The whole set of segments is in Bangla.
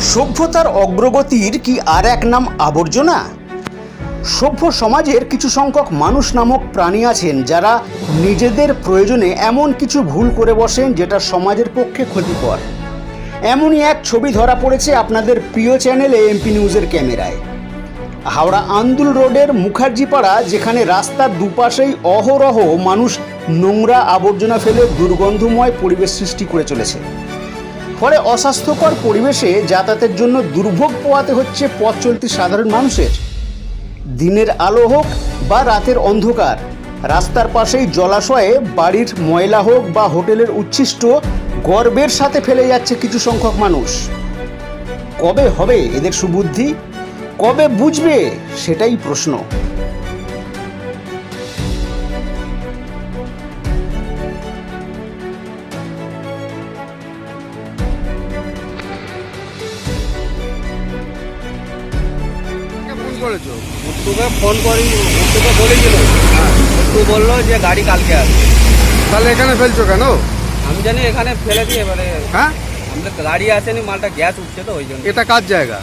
সভ্যতার অগ্রগতির কি আর এক নাম আবর্জনা? সভ্য সমাজের কিছু সংখ্যক মানুষ নামক প্রাণী আছেন যারা নিজেদের প্রয়োজনে এমন কিছু ভুল করে বসেন যেটা সমাজের পক্ষে ক্ষতিকর। এমনই এক ছবি ধরা পড়েছে আপনাদের প্রিয় চ্যানেলে এমপি নিউজের ক্যামেরায়। হাওড়া আন্দুল রোডের মুখার্জিপাড়া, যেখানে রাস্তার দুপাশেই অহরহ মানুষ নোংরা আবর্জনা ফেলে দুর্গন্ধময় পরিবেশ সৃষ্টি করে চলেছে। ফলে অস্বাস্থ্যকর পরিবেশে যাতায়াতের জন্য দুর্ভোগ পোয়াতে হচ্ছে পথ চলতি সাধারণ মানুষের। দিনের আলো হোক বা রাতের অন্ধকার, রাস্তার পাশেই জলাশয়ে বাড়ির ময়লা হোক বা হোটেলের উচ্ছিষ্ট গর্বের সাথে ফেলে যাচ্ছে কিছু সংখ্যক মানুষ। কবে হবে এদের সুবুদ্ধি? কবে বুঝবে? সেটাই প্রশ্ন। করেছ? তোকে ফোন করি তোকে বলেছিল। তুই বলল যে গাড়ি কালকে আসবে। তাহলে এখানে ফেলছো কেন? আমি জানি এখানে ফেলে দিয়ে এবারে হ্যাঁ? আমাদের গাড়ি আসেনি মালটা গ্যাস উঠছে তো ওই জন্য। এটা কার জায়গা?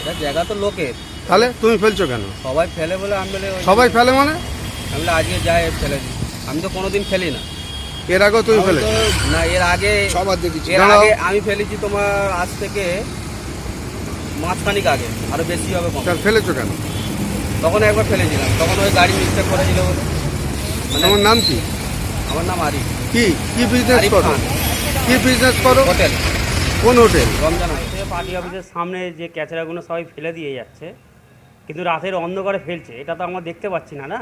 এটা জায়গা তো লোকের। তাহলে তুমি ফেলছো কেন? সবাই ফেলে বলে আমি বলে সবাই ফেলে মানে? আমি বলে আজকে যাই ফেলে দিই আমি তো কোনোদিন ফেলি না। এর আগেও তুমি ফেলে? না এর আগে সবার দেখেছি। এর আগে আমি ফেলেছি তোমার আজ থেকে মাঝখানিক আগে আরও বেশি হবে কম। ফেলেছো কেন? তখন একবার ফেলেছিলাম তখন ওই গাড়ি মিস্টেক করেছিল বলে। মানে তোমার নাম কি? আমার নাম আরিফ। কি? কি বিজনেস করো? কি বিজনেস করো? হোটেল। কোন হোটেল? রমজান। পার্টি অফিসের সামনে যে ক্যাচড়াগুলো সবাই ফেলে দিয়ে যাচ্ছে কিন্তু রাতের অন্ধকারে ফেলছে এটা তো আমরা দেখতে পাচ্ছি না না?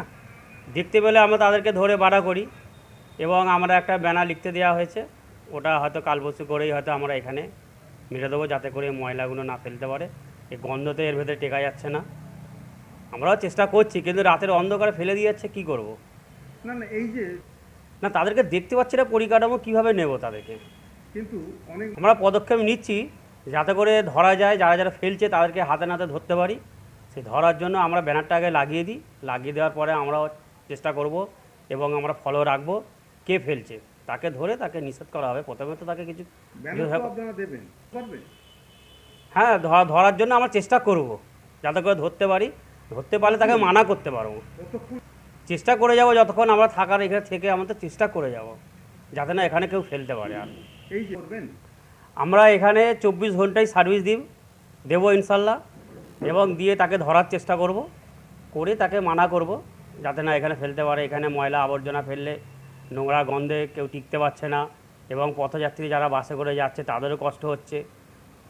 দেখতে পেলে আমরা তাদেরকে ধরে বাড়া করি এবং আমরা একটা ব্যানার লিখতে দেওয়া হয়েছে ওটা হয়তো কাল পরশু করেই হয়তো আমরা এখানে মেরে দেবো যাতে করে ময়লাগুলো না ফেলতে পারে। এই গন্ধতে এর ভেতরে টেকা যাচ্ছে না। আমরাও চেষ্টা করছি কিন্তু রাতের অন্ধকারে ফেলে দিয়ে যাচ্ছে কী করব? না না এই যে না তাদেরকে দেখতে পাচ্ছি না পরিকাঠামো কীভাবে নেব তাদেরকে? কিন্তু অনেক আমরা পদক্ষেপ নিচ্ছি যাতে করে ধরা যায় যারা যারা ফেলছে তাদেরকে হাতে নাতে ধরতে পারি। সেই ধরার জন্য আমরা ব্যানারটা আগে লাগিয়ে দিই। লাগিয়ে দেওয়ার পরে আমরাও চেষ্টা করব এবং আমরা ফলো রাখব কে ফেলছে। তাকে ধরে তাকে নিষেধ করা হবে। প্রথমে তো তাকে কিছু হ্যাঁ ধরা ধরার জন্য আমরা চেষ্টা করব। যাতে করে ধরতে পারি। ধরতে পারলে তাকে মানা করতে পারব। চেষ্টা করে যাব যতক্ষণ আমরা থাকার এখানে থেকে আমাদের চেষ্টা করে যাব। যাতে না এখানে কেউ ফেলতে পারে আর। আমরা এখানে চব্বিশ ঘন্টায় সার্ভিস দিই দেবো ইনশাল্লাহ এবং দিয়ে তাকে ধরার চেষ্টা করব। করে তাকে মানা করব। যাতে না এখানে ফেলতে পারে। এখানে ময়লা আবর্জনা ফেললে নোংরা গন্ধে কেউ টিকতে পারছে না এবং পথযাত্রী যারা বাসে করে যাচ্ছে তাদেরও কষ্ট হচ্ছে।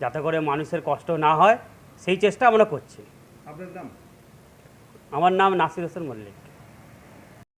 যাতে করে মানুষের কষ্ট না হয় সেই চেষ্টা আমরা করছি। আপনার নাম? আমার নাম নাসির হোসেন মল্লিক।